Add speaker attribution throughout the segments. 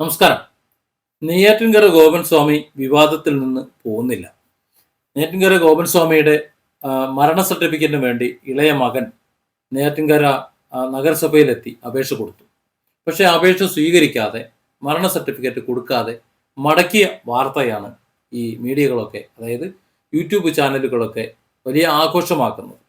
Speaker 1: നമസ്കാരം. നെയ്യാറ്റിൻകര ഗോപൻ സ്വാമി വിവാദത്തിൽ നിന്ന് പോകുന്നില്ല. നെയ്യാറ്റിൻകര ഗോപൻ സ്വാമിയുടെ മരണ സർട്ടിഫിക്കറ്റിന് വേണ്ടി ഇളയ മകൻ നെയ്യാറ്റിൻകര നഗരസഭയിലെത്തി അപേക്ഷ കൊടുത്തു. പക്ഷേ അപേക്ഷ സ്വീകരിക്കാതെ മരണ സർട്ടിഫിക്കറ്റ് കൊടുക്കാതെ മടക്കിയ വാർത്തയാണ് ഈ മീഡിയകളൊക്കെ അതായത് യൂട്യൂബ് ചാനലുകളൊക്കെ വലിയ ആഘോഷമാക്കുന്നത്.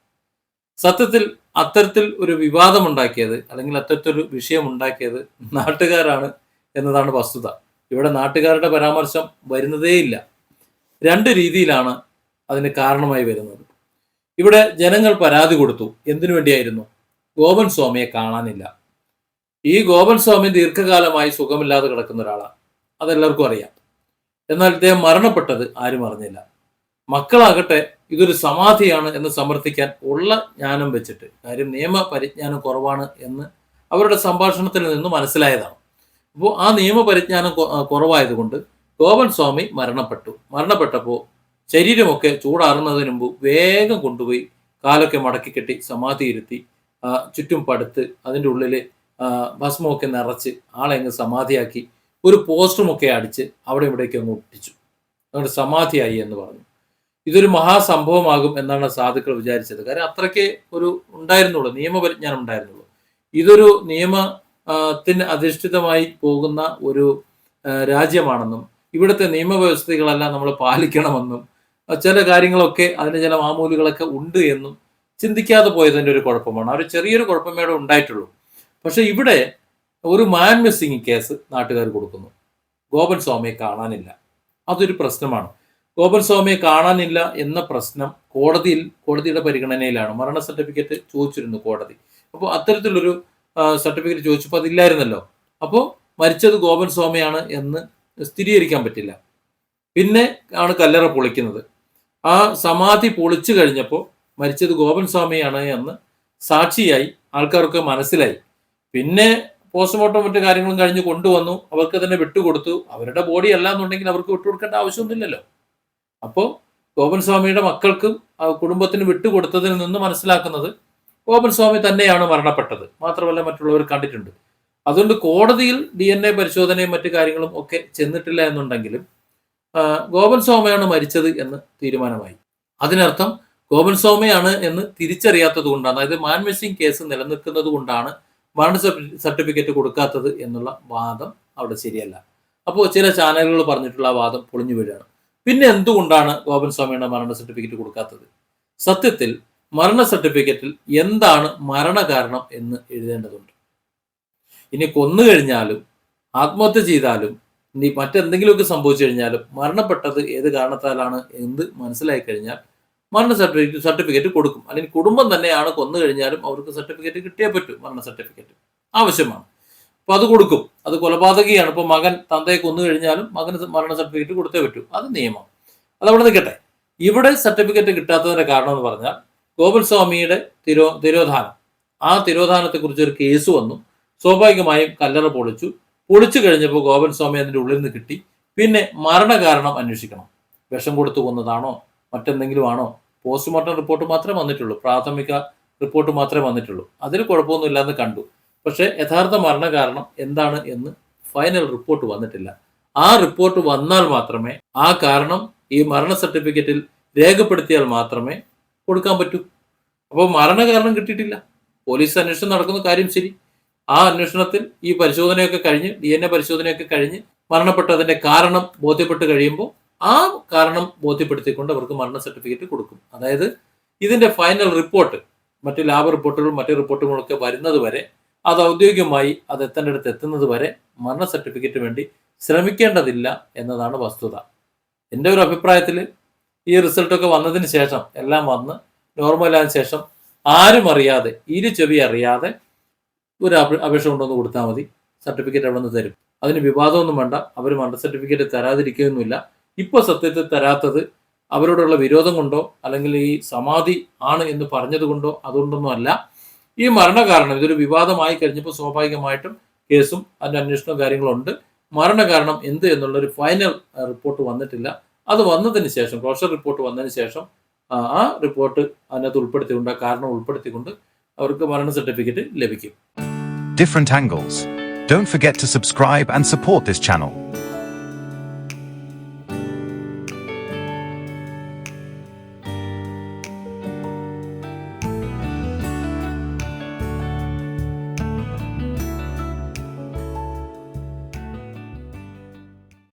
Speaker 1: സത്യത്തിൽ അത്തരത്തിൽ ഒരു വിവാദമുണ്ടാക്കിയത് അല്ലെങ്കിൽ അത്തരത്തിലൊരു വിഷയമുണ്ടാക്കിയത് നാട്ടുകാരാണ് എന്നതാണ് വസ്തുത. ഇവിടെ നാട്ടുകാരുടെ പരാമർശം വരുന്നതേയില്ല. രണ്ട് രീതിയിലാണ് അതിന് കാരണമായി വരുന്നത്. ഇവിടെ ജനങ്ങൾ പരാതി കൊടുത്തു. എന്തിനു വേണ്ടിയായിരുന്നു? ഗോപൻ സ്വാമിയെ കാണാനില്ല. ഈ ഗോപൻ സ്വാമി ദീർഘകാലമായി സുഖമില്ലാതെ കിടക്കുന്ന ഒരാളാണ്. അതെല്ലാവർക്കും അറിയാം. എന്നാൽ ഇദ്ദേഹം മരണപ്പെട്ടത് ആരും അറിഞ്ഞില്ല. മക്കളാകട്ടെ ഇതൊരു സമാധിയാണ് എന്ന് സമർത്ഥിക്കാൻ ഉള്ള ജ്ഞാനം വെച്ചിട്ട് കാര്യം നിയമ പരിജ്ഞാനം കുറവാണ് എന്ന് അവരുടെ സംഭാഷണത്തിൽ നിന്ന് മനസ്സിലായതാണ്. അപ്പോൾ ആ നിയമപരിജ്ഞാനം കുറവായതുകൊണ്ട് ഗോപൻ സ്വാമി മരണപ്പെട്ടു. മരണപ്പെട്ടപ്പോൾ ശരീരമൊക്കെ ചൂടാറുന്നതിന് മുമ്പ് വേഗം കൊണ്ടുപോയി കാലൊക്കെ മടക്കി കെട്ടി സമാധിയിരുത്തി ചുറ്റും പടുത്ത് അതിന്റെ ഉള്ളിൽ ഭസ്മമൊക്കെ നിറച്ച് ആളെ അങ്ങ് സമാധിയാക്കി ഒരു പോസ്റ്ററുമൊക്കെ അടിച്ച് അവിടെ ഇവിടേക്ക് അങ്ങ് ഒട്ടിച്ചു. അതുകൊണ്ട് സമാധിയായി എന്ന് പറഞ്ഞു. ഇതൊരു മഹാസംഭവമാകും എന്നാണ് സാധുക്കൾ വിചാരിച്ചത്. കാരണം അത്രയ്ക്ക് ഒരു ഉണ്ടായിരുന്നുള്ളൂ നിയമപരിജ്ഞാനം ഉണ്ടായിരുന്നുള്ളൂ. ഇതൊരു നിയമ ത്തിന് അധിഷ്ഠിതമായി പോകുന്ന ഒരു രാജ്യമാണെന്നും ഇവിടുത്തെ നിയമവ്യവസ്ഥകളെല്ലാം നമ്മൾ പാലിക്കണമെന്നും ചില കാര്യങ്ങളൊക്കെ അതിന് ചില മാമൂലുകളൊക്കെ ഉണ്ട് എന്നും ചിന്തിക്കാതെ പോയതിന്റെ ഒരു കുഴപ്പമാണ്. ഒരു ചെറിയൊരു കുഴപ്പമേടെ ഉണ്ടായിട്ടുള്ളൂ. പക്ഷെ ഇവിടെ ഒരു മാൻ മിസ്സിങ് കേസ് നാട്ടുകാർ കൊടുക്കുന്നു. ഗോപൻ സ്വാമിയെ കാണാനില്ല. അതൊരു പ്രശ്നമാണ്. ഗോപൻ സ്വാമിയെ കാണാനില്ല എന്ന പ്രശ്നം കോടതിയിൽ കോടതിയുടെ പരിഗണനയിലാണ്. മരണ സർട്ടിഫിക്കറ്റ് ചോദിച്ചിരുന്നു കോടതി. അപ്പോൾ അത്തരത്തിലൊരു സർട്ടിഫിക്കറ്റ് ചോദിച്ചപ്പോൾ അതില്ലായിരുന്നല്ലോ. അപ്പോൾ മരിച്ചത് ഗോപൻ സ്വാമിയാണ് എന്ന് സ്ഥിരീകരിക്കാൻ പറ്റില്ല. പിന്നെ ആണ് കല്ലറ പൊളിക്കുന്നത്. ആ സമാധി പൊളിച്ചു കഴിഞ്ഞപ്പോൾ മരിച്ചത് ഗോപൻ സ്വാമിയാണ് എന്ന് സാക്ഷിയായി ആൾക്കാർക്ക് മനസ്സിലായി. പിന്നെ പോസ്റ്റ്മോർട്ടം മറ്റു കാര്യങ്ങളും കഴിഞ്ഞ് കൊണ്ടുവന്നു. അവർക്ക് തന്നെ വിട്ടുകൊടുത്തു. അവരുടെ ബോഡി അല്ല എന്നുണ്ടെങ്കിൽ അവർക്ക് വിട്ടുകൊടുക്കേണ്ട ആവശ്യമൊന്നുമില്ലല്ലോ. അപ്പോൾ ഗോപൻ സ്വാമിയുടെ മക്കൾക്കും കുടുംബത്തിന് വിട്ടുകൊടുത്തതിൽ നിന്ന് മനസ്സിലാക്കുന്നത് ഗോപൻ സ്വാമി തന്നെയാണ് മരണപ്പെട്ടത്. മാത്രമല്ല മറ്റുള്ളവർ കണ്ടിട്ടുണ്ട്. അതുകൊണ്ട് കോടതിയിൽ ഡി എൻ എ പരിശോധനയും മറ്റു കാര്യങ്ങളും ഒക്കെ ചെന്നിട്ടില്ല എന്നുണ്ടെങ്കിലും ഗോപൻ സ്വാമിയാണ് മരിച്ചത് എന്ന് തീരുമാനമായി. അതിനർത്ഥം ഗോപൻ സ്വാമിയാണ് എന്ന് തിരിച്ചറിയാത്തത് കൊണ്ടാണ് അതായത് മാൻ മിസ്സിംഗ് കേസ് നിലനിൽക്കുന്നത് കൊണ്ടാണ് മരണ സർട്ടിഫിക്കറ്റ് കൊടുക്കാത്തത് എന്നുള്ള വാദം അവിടെ ശരിയല്ല. അപ്പോൾ ചില ചാനലുകൾ പറഞ്ഞിട്ടുള്ള ആ വാദം പൊളിഞ്ഞു വീഴാണ് പിന്നെ എന്തുകൊണ്ടാണ് ഗോപൻ സ്വാമിയുടെ മരണ സർട്ടിഫിക്കറ്റ് കൊടുക്കാത്തത്? സത്യത്തിൽ മരണ സർട്ടിഫിക്കറ്റിൽ എന്താണ് മരണകാരണം എന്ന് എഴുതേണ്ടതുണ്ട്. ഇനി കൊന്നു കഴിഞ്ഞാലും ആത്മഹത്യ ചെയ്താലും ഇനി മറ്റെന്തെങ്കിലുമൊക്കെ സംഭവിച്ചു കഴിഞ്ഞാലും മരണപ്പെട്ടത് ഏത് കാരണത്താലാണ് എന്ത് മനസ്സിലായി കഴിഞ്ഞാൽ മരണ സർട്ടിഫിക്കറ്റ് സർട്ടിഫിക്കറ്റ് കൊടുക്കും. അല്ലെങ്കിൽ കുടുംബം തന്നെയാണ് കൊന്നു കഴിഞ്ഞാലും അവർക്ക് സർട്ടിഫിക്കറ്റ് കിട്ടിയേ പറ്റും മരണ സർട്ടിഫിക്കറ്റ്. ആവശ്യമാണ്. അപ്പൊ അത് കൊടുക്കും. അത് കൊലപാതകയാണ്. ഇപ്പൊ മകൻ തന്തയെ കൊന്നു കഴിഞ്ഞാലും മകന് മരണ സർട്ടിഫിക്കറ്റ് കൊടുത്തേ പറ്റൂ. അത് നിയമം. അത് അവിടെ നിൽക്കട്ടെ. ഇവിടെ സർട്ടിഫിക്കറ്റ് കിട്ടാത്തതിന്റെ കാരണം എന്ന് പറഞ്ഞാൽ ഗോകുൽ സ്വാമിയുടെ തിരോ തിരോധാനം. ആ തിരോധാനത്തെ കുറിച്ച് ഒരു കേസ് വന്നു. സ്വാഭാവികമായും കല്ലറ പൊളിച്ചു. പൊളിച്ചു കഴിഞ്ഞപ്പോൾ ഗോപൻ സ്വാമി അതിന്റെ ഉള്ളിൽ നിന്ന് കിട്ടി. പിന്നെ മരണകാരണം അന്വേഷിക്കണം. വിഷം കൊടുത്തു കൊന്നതാണോ? മറ്റെന്തെങ്കിലും ആണോ പോസ്റ്റ്മോർട്ടം റിപ്പോർട്ട് മാത്രമേ വന്നിട്ടുള്ളൂ. പ്രാഥമിക റിപ്പോർട്ട് മാത്രമേ വന്നിട്ടുള്ളൂ. അതിൽ കുഴപ്പമൊന്നുമില്ലാന്ന് കണ്ടു. പക്ഷേ യഥാർത്ഥ മരണകാരണം എന്താണ് എന്ന് ഫൈനൽ റിപ്പോർട്ട് വന്നിട്ടില്ല. ആ റിപ്പോർട്ട് വന്നാൽ മാത്രമേ ആ കാരണം ഈ മരണ സർട്ടിഫിക്കറ്റിൽ രേഖപ്പെടുത്തിയാൽ മാത്രമേ കൊടുക്കാൻ പറ്റൂ. അപ്പോൾ മരണകാരണം കിട്ടിയിട്ടില്ല. പോലീസ് അന്വേഷണം നടക്കുന്ന കാര്യം ശരി. ആ അന്വേഷണത്തിൽ ഈ പരിശോധനയൊക്കെ കഴിഞ്ഞ് ഡി എൻ എ പരിശോധനയൊക്കെ കഴിഞ്ഞ് മരണപ്പെട്ടതിന്റെ കാരണം ബോധ്യപ്പെട്ട് കഴിയുമ്പോൾ ആ കാരണം ബോധ്യപ്പെടുത്തിക്കൊണ്ട് അവർക്ക് മരണ സർട്ടിഫിക്കറ്റ് കൊടുക്കും. അതായത് ഇതിന്റെ ഫൈനൽ റിപ്പോർട്ട് മറ്റ് ലാബ് റിപ്പോർട്ടുകളും മറ്റ് റിപ്പോർട്ടുകളൊക്കെ വരുന്നത് വരെ അത് ഔദ്യോഗികമായി അത് എത്തേണ്ട അടുത്ത് എത്തുന്നത് വരെ മരണ സർട്ടിഫിക്കറ്റ് വേണ്ടി ശ്രമിക്കേണ്ടതില്ല എന്നതാണ് വസ്തുത. എന്റെ ഒരു അഭിപ്രായത്തിൽ ഈ റിസൾട്ടൊക്കെ വന്നതിന് ശേഷം എല്ലാം വന്ന് നോർമലായതിനു ശേഷം ആരും അറിയാതെ ഇരു ചെവി അറിയാതെ ഒരു അപ- അപേക്ഷ കൊണ്ടുവന്ന് കൊടുത്താൽ മതി. സർട്ടിഫിക്കറ്റ് അവിടെ നിന്ന് തരും. അതിന് വിവാദമൊന്നും വേണ്ട. അവർ മണ്ട സർട്ടിഫിക്കറ്റ് തരാതിരിക്കുകയൊന്നുമില്ല. ഇപ്പോൾ സത്യത്തിൽ തരാത്തത് അവരോടുള്ള വിരോധം കൊണ്ടോ അല്ലെങ്കിൽ ഈ സമാധി ആണ് എന്ന് പറഞ്ഞത് കൊണ്ടോ അതുകൊണ്ടൊന്നും അല്ല. ഈ മരണകാരണം ഇതൊരു വിവാദമായി കഴിഞ്ഞപ്പോൾ സ്വാഭാവികമായിട്ടും കേസും അതിന്റെ അന്വേഷണവും കാര്യങ്ങളുണ്ട് മരണകാരണം എന്ത് എന്നുള്ളൊരു ഫൈനൽ റിപ്പോർട്ട് വന്നിട്ടില്ല. അത് വന്നതിന് ശേഷം ക്ലോഷർ റിപ്പോർട്ട് വന്നതിന് ശേഷം ആ, റിപ്പോർട്ട് അതിനകത്ത് ഉൾപ്പെടുത്തിക്കൊണ്ട് ആ കാരണം ഉൾപ്പെടുത്തിക്കൊണ്ട് അവർക്ക് മരണ സർട്ടിഫിക്കറ്റ് ലഭിക്കും.
Speaker 2: Different angles don't forget to subscribe and support this channel.